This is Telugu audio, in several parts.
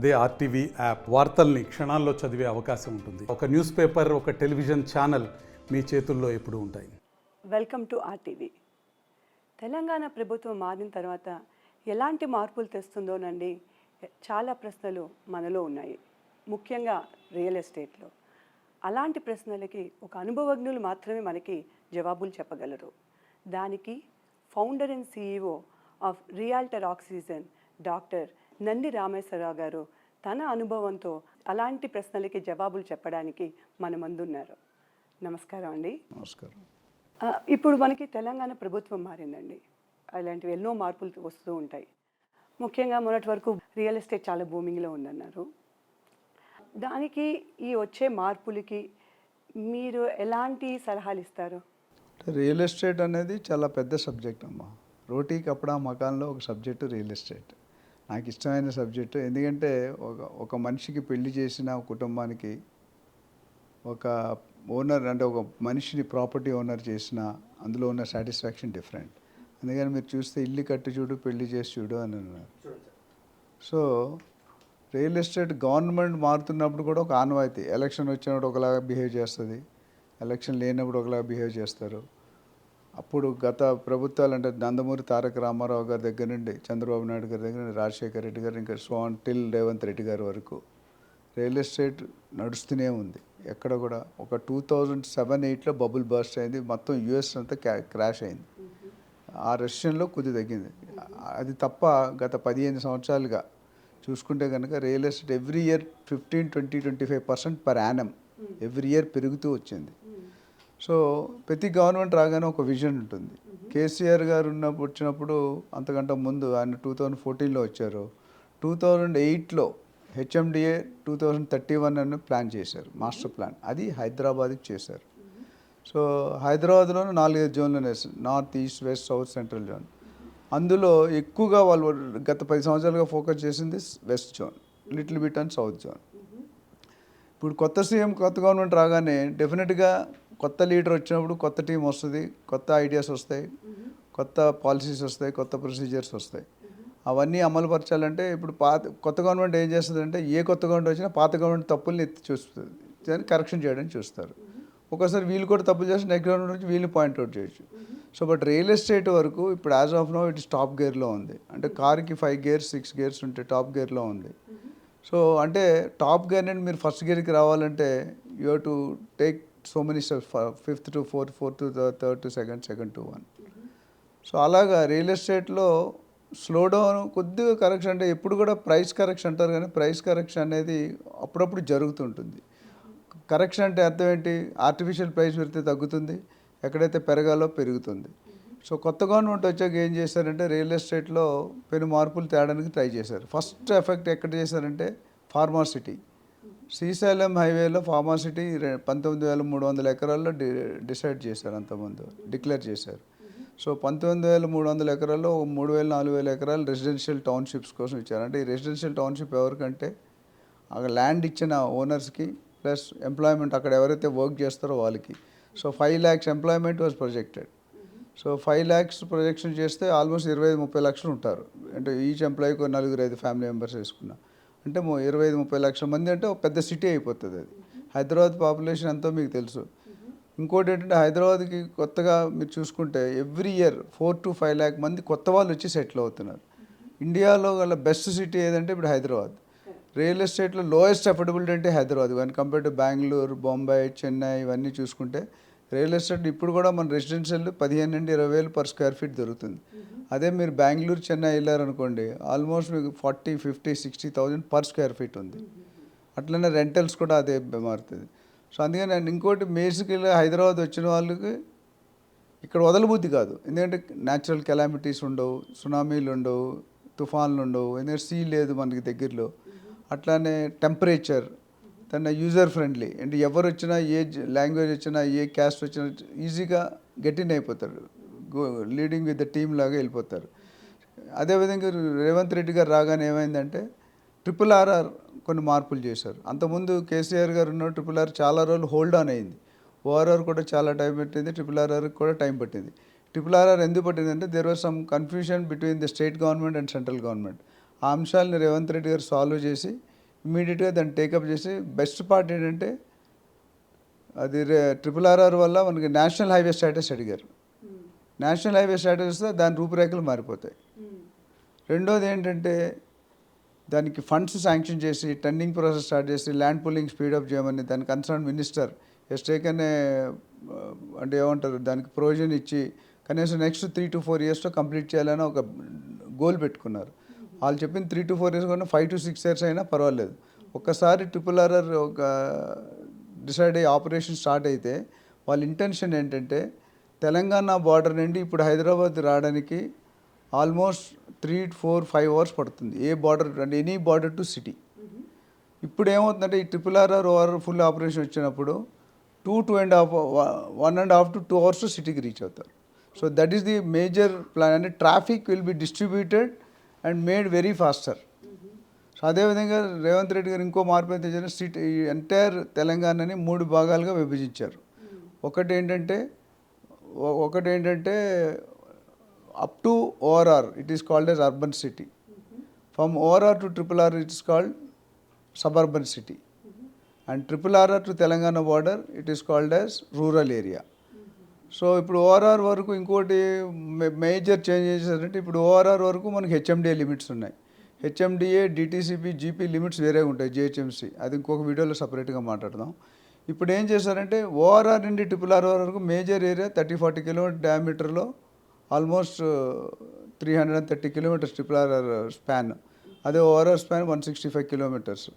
అదే ఆర్టీవీ యాప్ వార్తల్ని క్షణాల్లో చదివే అవకాశం ఉంటుంది. ఒక న్యూస్ పేపర్ ఒక టెలివిజన్ ఛానల్ మీ చేతుల్లో ఎప్పుడు ఉంటాయి. Welcome to RTV. తెలంగాణ ప్రభుత్వం మారిన తర్వాత ఎలాంటి మార్పులు తెస్తుందోనండి చాలా ప్రశ్నలు మనలో ఉన్నాయి. ముఖ్యంగా రియల్ ఎస్టేట్లో. అలాంటి ప్రశ్నలకి ఒక అనుభవజ్ఞులు మాత్రమే మనకి జవాబులు చెప్పగలరు. దానికి founder and CEO of realtor oxygen doctor Nandi Rameshwara Rao గారు తన అనుభవంతో అలాంటి ప్రశ్నలకి జవాబులు చెప్పడానికి మన ముందున్నారు. నమస్కారం అండి. నమస్కారం. ఇప్పుడు మనకి తెలంగాణ ప్రభుత్వం మారిందండి. అలాంటివి ఎన్నో మార్పులు వస్తూ ఉంటాయి. ముఖ్యంగా మొన్నటి వరకు రియల్ ఎస్టేట్ చాలా బూమింగ్లో ఉందన్నారు. దానికి ఈ వచ్చే మార్పులకి మీరు ఎలాంటి సలహాలు ఇస్తారు? రియల్ ఎస్టేట్ అనేది చాలా పెద్ద సబ్జెక్ట్ అమ్మా. రోటీ కపడా మకాన్లో ఒక సబ్జెక్టు రియల్ ఎస్టేట్. నాకు ఇష్టమైన సబ్జెక్టు. ఎందుకంటే ఒక ఒక మనిషికి పెళ్ళి చేసిన కుటుంబానికి ఒక ఓనర్ అంటే ఒక మనిషిని ప్రాపర్టీ ఓనర్ చేసిన అందులో ఉన్న సాటిస్ఫాక్షన్ డిఫరెంట్. అందుకని మీరు చూస్తే ఇల్లు కట్టి చూడు పెళ్ళి చేసి చూడు అని అన్నారు. సో రియల్ ఎస్టేట్ గవర్నమెంట్ మారుతున్నప్పుడు కూడా ఒక ఆనవాయితీ. ఎలక్షన్ వచ్చినప్పుడు ఒకలాగా బిహేవ్ చేస్తుంది. ఎలక్షన్ లేనప్పుడు ఒకలాగా బిహేవ్ చేస్తారు. అప్పుడు గత ప్రభుత్వాలు అంటే నందమూరి తారక రామారావు గారి దగ్గర నుండి చంద్రబాబు నాయుడు గారి దగ్గర నుండి రాజశేఖర్ రెడ్డి గారు ఇంకా స్వాన్ టిల్ రేవంత్ రెడ్డి గారి వరకు రియల్ ఎస్టేట్ నడుస్తూనే ఉంది. ఎక్కడ కూడా ఒక టూ థౌజండ్ సెవెన్ ఎయిట్లో బబుల్ బస్ట్ అయింది. మొత్తం యుఎస్ అంతా క్యా క్రాష్ అయింది. ఆ రష్యన్లో కొద్ది తగ్గింది. అది తప్ప గత పదిహేను సంవత్సరాలుగా చూసుకుంటే కనుక real estate every year fifteen twenty twenty five percent per annum every year పెరుగుతూ వచ్చింది. సో ప్రతి గవర్నమెంట్ రాగానే ఒక విజన్ ఉంటుంది. కేసీఆర్ గారు ఉన్నప్పుడు వచ్చినప్పుడు అంతకంటే ముందు ఆయన టూ థౌజండ్ ఫోర్టీన్లో వచ్చారు. టూ థౌజండ్ ఎయిట్లో HMDA two thousand thirty one అని ప్లాన్ చేశారు మాస్టర్ ప్లాన్. అది హైదరాబాద్కి చేశారు. సో హైదరాబాద్లోనూ నాలుగైదు జోన్లు ఉన్నాయి. North east west south central zone. అందులో ఎక్కువగా వాళ్ళు గత పది సంవత్సరాలుగా ఫోకస్ చేసింది west zone little bit and south zone. ఇప్పుడు కొత్త సీఎం కొత్త గవర్నమెంట్ రాగానే డెఫినెట్గా కొత్త లీడర్ వచ్చినప్పుడు కొత్త టీం వస్తుంది కొత్త ఐడియాస్ వస్తాయి కొత్త పాలసీస్ వస్తాయి కొత్త ప్రొసీజర్స్ వస్తాయి. అవన్నీ అమలుపరచాలంటే ఇప్పుడు పాత కొత్త గవర్నమెంట్ ఏం చేస్తుందంటే ఏ కొత్త గవర్నమెంట్ వచ్చినా పాత గవర్నమెంట్ తప్పుల్ని ఎత్తి చూస్తుంది. దాన్ని కరెక్షన్ చేయడానికి చూస్తారు. ఒకసారి వీళ్ళు కూడా తప్పులు చేస్తే నెక్స్ట్ గవర్నమెంట్ నుంచి వీళ్ళు పాయింట్అవుట్ చేయొచ్చు. సో బట్ రియల్ ఎస్టేట్ వరకు ఇప్పుడు as of now it top గేర్లో ఉంది. అంటే కార్కి ఫైవ్ గేర్స్ సిక్స్ గేర్స్ ఉంటే టాప్ గేర్లో ఉంది. సో అంటే టాప్ గేర్ నుండి మీరు ఫస్ట్ గేర్కి రావాలంటే you to take so many steps fifth to fourth fourth to third to second second to one so అలాగా రియల్ ఎస్టేట్లో స్లో డౌన్ కొద్దిగా కరెక్షన్ అంటే ఎప్పుడు కూడా ప్రైస్ కరెక్షన్ అంటారు కానీ ప్రైస్ కరెక్షన్ అనేది అప్పుడప్పుడు జరుగుతుంటుంది. కరెక్షన్ అంటే అర్థం ఏంటి? ఆర్టిఫిషియల్ ప్రైస్ పెడితే తగ్గుతుంది ఎక్కడైతే పెరగాలో పెరుగుతుంది. సో కొత్త గవర్నమెంట్ వచ్చాక ఏం చేశారంటే రియల్ ఎస్టేట్లో పెను మార్పులు తేడానికి ట్రై చేశారు. ఫస్ట్ ఎఫెక్ట్ ఎక్కడ చేశారంటే ఫార్మాసిటీ శ్రీశైలం హైవేలో ఫార్మాసిటీ సిటీ పంతొమ్మిది వేల మూడు వందల ఎకరాల్లో డి డిసైడ్ చేశారు అంతకుముందు డిక్లేర్ చేశారు. సో పంతొమ్మిది వేల మూడు వందల ఎకరాల్లో మూడు వేల నాలుగు వేల ఎకరాలు రెసిడెన్షియల్ టౌన్షిప్స్ కోసం ఇచ్చారు. అంటే ఈ రెసిడెన్షియల్ టౌన్షిప్ ఎవరికంటే అక్కడ ల్యాండ్ ఇచ్చిన ఓనర్స్కి ప్లస్ ఎంప్లాయ్మెంట్ అక్కడ ఎవరైతే వర్క్ చేస్తారో వాళ్ళకి. So five lakhs employment was projected. So five lakhs projection చేస్తే ఆల్మోస్ట్ ఇరవై ఐదు ముప్పై లక్షలు ఉంటారు. అంటే ఈచ్ ఎంప్లాయీకి నలుగురు ఐదు ఫ్యామిలీ మెంబర్స్ వేసుకున్నా. అంటే ఇరవై ఐదు ముప్పై లక్షల మంది అంటే ఒక పెద్ద సిటీ అయిపోతుంది అది. హైదరాబాద్ పాపులేషన్ ఎంతో మీకు తెలుసు. ఇంకోటి ఏంటంటే హైదరాబాద్కి కొత్తగా మీరు చూసుకుంటే every year four to five lakh మంది కొత్త వాళ్ళు వచ్చి సెటిల్ అవుతున్నారు. ఇండియాలో గల బెస్ట్ సిటీ ఏదంటే ఇప్పుడు హైదరాబాద్. రియల్ ఎస్టేట్లో లోయెస్ట్ అఫోర్డబిలిటీ అంటే Hyderabad. One compare to Bengaluru Bombay Chennai ఇవన్నీ చూసుకుంటే రియల్ ఎస్టేట్ ఇప్పుడు కూడా మన రెసిడెన్షియల్ పదిహేను నుండి ఇరవై వేలు పర్ స్క్వేర్ ఫీట్ దొరుకుతుంది. అదే మీరు బెంగళూరు చెన్నై వెళ్ళారనుకోండి ఆల్మోస్ట్ మీకు forty fifty sixty thousand per square feet ఉంది. అట్లనే రెంటల్స్ కూడా అదే మారుతుంది. సో అందుకని నేను ఇంకోటి వెళ్ళి హైదరాబాద్ వచ్చిన వాళ్ళకి ఇక్కడ వదలబుద్ధి కాదు. ఎందుకంటే న్యాచురల్ కెలామిటీస్ ఉండవు సునామీలు ఉండవు తుఫాన్లు ఉండవు ఎందుకంటే సీ లేదు మనకి దగ్గరలో. అట్లానే టెంపరేచర్ తన యూజర్ ఫ్రెండ్లీ అంటే ఎవరు వచ్చినా ఏ లాంగ్వేజ్ వచ్చినా ఏ క్యాస్ట్ వచ్చినా ఈజీగా గెట్ ఇన్ అయిపోతారు. లీడింగ్ విత్ ద టీమ్ లాగా వెళ్ళిపోతారు. అదేవిధంగా రేవంత్ రెడ్డి గారు రాగానే ఏమైందంటే ట్రిపుల్ ఆర్ఆర్ కొన్ని మార్పులు చేశారు. అంతకుముందు కేసీఆర్ గారు ఉన్న ట్రిపుల్ ఆర్ చాలా రోజులు హోల్డ్ ఆన్ అయింది. ఓఆర్ఆర్ కూడా చాలా టైం పట్టింది ట్రిపుల్ ఆర్ఆర్ కూడా టైం పట్టింది. ట్రిపుల్ ఆర్ఆర్ ఎందుకు పట్టిందంటే there was some confusion between the state government and central government ఆ అంశాలను రేవంత్ రెడ్డి గారు సాల్వ్ చేసి ఇమీడియట్గా దాన్ని టేకప్ చేసి బెస్ట్ పార్ట్ ఏంటంటే అది ట్రిపుల్ ఆర్ఆర్ వల్ల మనకి నేషనల్ హైవే స్టేటస్ అడిగారు. నేషనల్ హైవే స్టేటస్ ఇస్తే దాని రూపురేఖలు మారిపోతాయి. రెండోది ఏంటంటే దానికి ఫండ్స్ శాంక్షన్ చేసి టెండింగ్ ప్రాసెస్ స్టార్ట్ చేసి ల్యాండ్ పుల్లింగ్ స్పీడప్ చేయమని దాని కన్సర్న్ మినిస్టర్ ఎస్ టేకన్ అంటే ఏమంటారు దానికి ప్రొవిజన్ ఇచ్చి కనీసం నెక్స్ట్ త్రీ టు ఫోర్ ఇయర్స్లో కంప్లీట్ చేయాలని ఒక గోల్ పెట్టుకున్నారు. వాళ్ళు చెప్పిన త్రీ టు ఫోర్ ఇయర్స్ కన్నా ఫైవ్ టు సిక్స్ ఇయర్స్ అయినా పర్వాలేదు. ఒక్కసారి ట్రిపుల్ ఆర్ఆర్ ఒక డిసైడ్ అయ్యి ఆపరేషన్ స్టార్ట్ అయితే వాళ్ళ ఇంటెన్షన్ ఏంటంటే తెలంగాణ బార్డర్ నుండి ఇప్పుడు హైదరాబాద్ రావడానికి almost three four five hours పడుతుంది. ఏ బార్డర్ అంటే ఎనీ బార్డర్ టు సిటీ. ఇప్పుడు ఏమవుతుందంటే ఈ triple RR OR full operation వచ్చినప్పుడు two two and half one and half to two hours సిటీకి రీచ్ అవుతారు. So that is the major plan. అంటే traffic will be distributed and made very faster. So అదేవిధంగా రేవంత్ రెడ్డి గారు ఇంకో మార్పు అయితే సిటీ ఎంటైర్ తెలంగాణని మూడు భాగాలుగా విభజించారు. ఒకటి ఏంటంటే ఒకటి ఏంటంటే up to ORR it is called as urban city from ORR to triple R it is called suburban city and triple RR to Telangana border it is called as rural area so ఇప్పుడు ఓఆర్ఆర్ వరకు ఇంకోటి మేజర్ చేంజ్ చేశారంటే ఇప్పుడు ఓఆర్ఆర్ వరకు మనకి హెచ్ఎండిఏ లిమిట్స్ ఉన్నాయి. హెచ్ఎండిఏ డిటీసీపీ జీపీ లిమిట్స్ వేరే ఉంటాయి జిహెచ్ఎంసీ అది ఇంకొక వీడియోలో సపరేట్గా మాట్లాడదాం. ఇప్పుడు ఏం చేశారంటే ఓఆర్ఆర్ నుండి ట్రిపుల్ ఆర్ వరకు major area thirty forty kilometer డయామీటర్లో almost three hundred and thirty kilometers triple RR span. అదే ORR span one sixty five kilometers.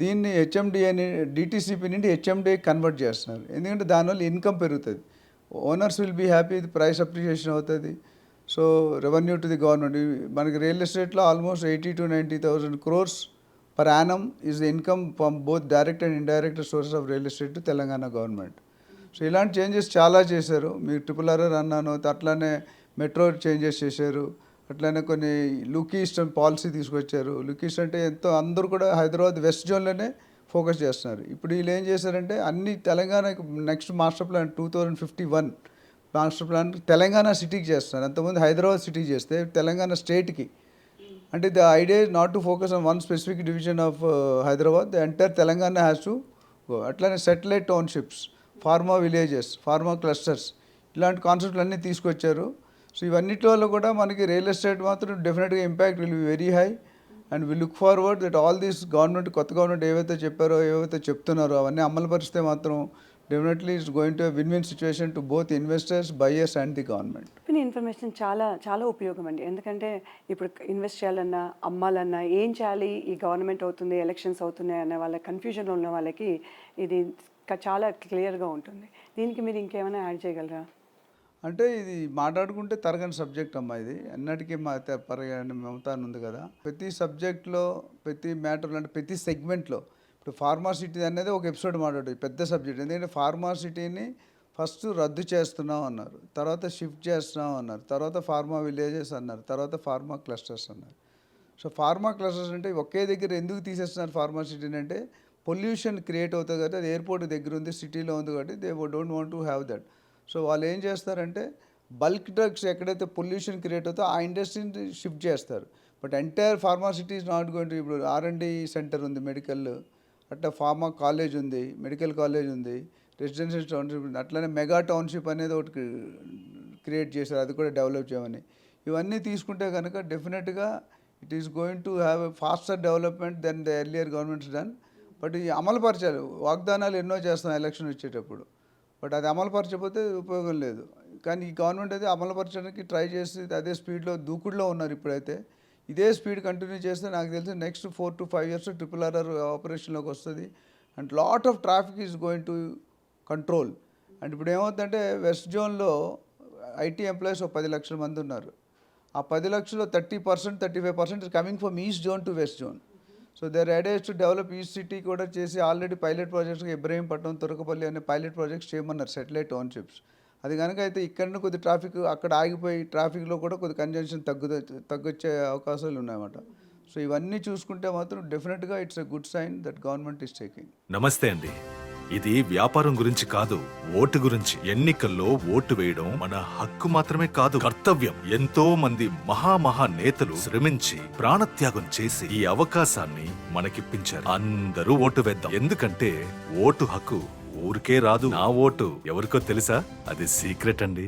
దీన్ని హెచ్ఎండిఏని డిటీసీపీ నుండి హెచ్ఎండిఏ కన్వర్ట్ చేస్తున్నారు. ఎందుకంటే దానివల్ల ఇన్కమ్ పెరుగుతుంది. Owners will be happy price appreciation అవుతుంది. So revenue to the government మనకి రియల్ ఎస్టేట్లో almost eighty to ninety thousand crores per annum is the income from both direct and indirect sources of real estate Telangana government so ఇలాంటి చేంజెస్ చాలా చేశారు. మీరు ట్రిపుల్ ఆర్ఆర్ అన్నాను అట్లానే మెట్రో చేంజెస్ చేశారు. అట్లానే కొన్ని లుక్ పాలసీ తీసుకొచ్చారు. లుక్ ఈస్ట్ అంటే ఎంతో అందరూ కూడా హైదరాబాద్ వెస్ట్ జోన్లోనే ఫోకస్ చేస్తున్నారు. ఇప్పుడు వీళ్ళు ఏం చేశారంటే అన్ని Telangana next master plan two thousand fifty one master plan Telangana సిటీకి చేస్తున్నారు. అంతకుముందు హైదరాబాద్ సిటీకి చేస్తే తెలంగాణ స్టేట్కి అంటే the idea not to focus on one specific division of Hyderabad the entire Telangana has to go అట్లానే satellite townships pharma villages pharma clusters ఇలాంటి కాన్సెప్ట్లు అన్నీ తీసుకొచ్చారు. సో ఇవన్నిటిలో కూడా మనకి రియల్ ఎస్టేట్ మాత్రం డెఫినెట్గా impact will be very high and we look forward that all these government కొత్త గవర్నమెంట్ ఏవైతే చెప్పారో ఏవైతే చెప్తున్నారో అవన్నీ అమలు పరిస్తే మాత్రం definitely it's going to win win situation to both investors buyers and the government చెప్పిన ఇన్ఫర్మేషన్ చాలా చాలా ఉపయోగం అండి ఎందుకంటే ఇప్పుడు ఇన్వెస్ట్ చేయాలన్నా అమ్మాలన్నా ఏం చేయాలి ఈ గవర్నమెంట్ అవుతుంది ఎలక్షన్స్ అవుతున్నాయి అనే వాళ్ళ కన్ఫ్యూజన్లో ఉన్న వాళ్ళకి ఇది చాలా క్లియర్గా ఉంటుంది దీనికి మీరు ఇంకేమైనా యాడ్ చేయగలరా అంటే ఇది మాట్లాడుకుంటే తరగని సబ్జెక్ట్ అమ్మా ఇది అన్నటికీ మా పరగని మమతా అని ఉంది కదా ప్రతి సబ్జెక్ట్లో ప్రతి మ్యాటర్లో అంటే ప్రతి సెగ్మెంట్లో ఇప్పుడు ఫార్మాసిటీ అనేది ఒక ఎపిసోడ్ మాట్లాడు పెద్ద సబ్జెక్ట్ ఎందుకంటే ఫార్మాసిటీని ఫస్ట్ రద్దు చేస్తున్నాం అన్నారు తర్వాత షిఫ్ట్ చేస్తున్నాం అన్నారు తర్వాత ఫార్మా విలేజెస్ అన్నారు తర్వాత ఫార్మా క్లస్టర్స్ అన్నారు. సో ఫార్మా క్లస్టర్స్ అంటే ఒకే దగ్గర ఎందుకు తీసేస్తున్నారు ఫార్మా సిటీని అంటే పొల్యూషన్ క్రియేట్ అవుతుంది కాబట్టి అది ఎయిర్పోర్ట్ దగ్గర ఉంది సిటీలో ఉంది కాబట్టి they don't want to have that so వాళ్ళు ఏం చేస్తారంటే బల్క్ డ్రగ్స్ ఎక్కడైతే పొల్యూషన్ క్రియేట్ అవుతుందో ఆ ఇండస్ట్రీని షిఫ్ట్ చేస్తారు. But entire pharma city is not going to ఇప్పుడు ఆర్ఎండి సెంటర్ ఉంది మెడికల్ అట్లా ఫార్మా కాలేజ్ ఉంది మెడికల్ కాలేజ్ ఉంది రెసిడెన్షియల్ టౌన్షిప్ ఉంది. అట్లనే మెగా టౌన్షిప్ అనేది ఒకటి క్రియేట్ చేశారు అది కూడా డెవలప్ చేయమని. ఇవన్నీ తీసుకుంటే కనుక డెఫినెట్గా it is going to have a faster development then the earlier governments done. But ఈ అమలుపరచాలి వాగ్దానాలు ఎన్నో చేస్తాం ఎలక్షన్ వచ్చేటప్పుడు. బట్ అది అమలుపరచకపోతే ఉపయోగం లేదు. కానీ ఈ గవర్నమెంట్ అయితే అమలుపరచడానికి ట్రై చేసి అదే స్పీడ్లో దూకుడులో ఉన్నారు ఇప్పుడైతే. ఇదే స్పీడ్ కంటిన్యూ చేస్తే నాకు తెలిసి next four to five years triple RR ఆపరేషన్లోకి వస్తుంది. And lot of traffic is going to control. And ఇప్పుడు ఏమవుతుందంటే వెస్ట్ జోన్లో ఐటీ ఎంప్లాయీస్ ఒక పది లక్షల మంది ఉన్నారు. ఆ పది లక్షల్లో thirty percent thirty five percent is coming from east zone to west zone. So their ideas to develop east city కూడా చేసి already pilot projects Ibrahimpatnam Turakapalli అనే పైలట్ ప్రాజెక్ట్స్ చేయమన్నారు సెటిలైట్ టౌన్షిప్స్ అది కనుక అయితే ఇక్కడ కొద్ది ట్రాఫిక్ అక్కడ ఆగిపోయి ట్రాఫిక్లో కూడా కొద్ది కంజంక్షన్ తగ్గు తగ్గొచ్చే అవకాశాలు ఉన్నాయన్నమాట. సో ఇవన్నీ చూసుకుంటే మాత్రం డెఫినెట్గా it's a good sign that government is taking నమస్తే అండి. ఇది వ్యాపారం గురించి కాదు ఓటు గురించి. ఎన్నికల్లో ఓటు వేయడం మన హక్కు మాత్రమే కాదు కర్తవ్యం. ఎంతో మంది మహామహా నేతలు శ్రమించి ప్రాణత్యాగం చేసి ఈ అవకాశాన్ని మనకిప్పించారు. అందరూ ఓటు వేద్దాం. ఎందుకంటే ఓటు హక్కు ఊరికే రాదు. నా ఓటు ఎవరికో తెలుసా? అది సీక్రెట్ అండి.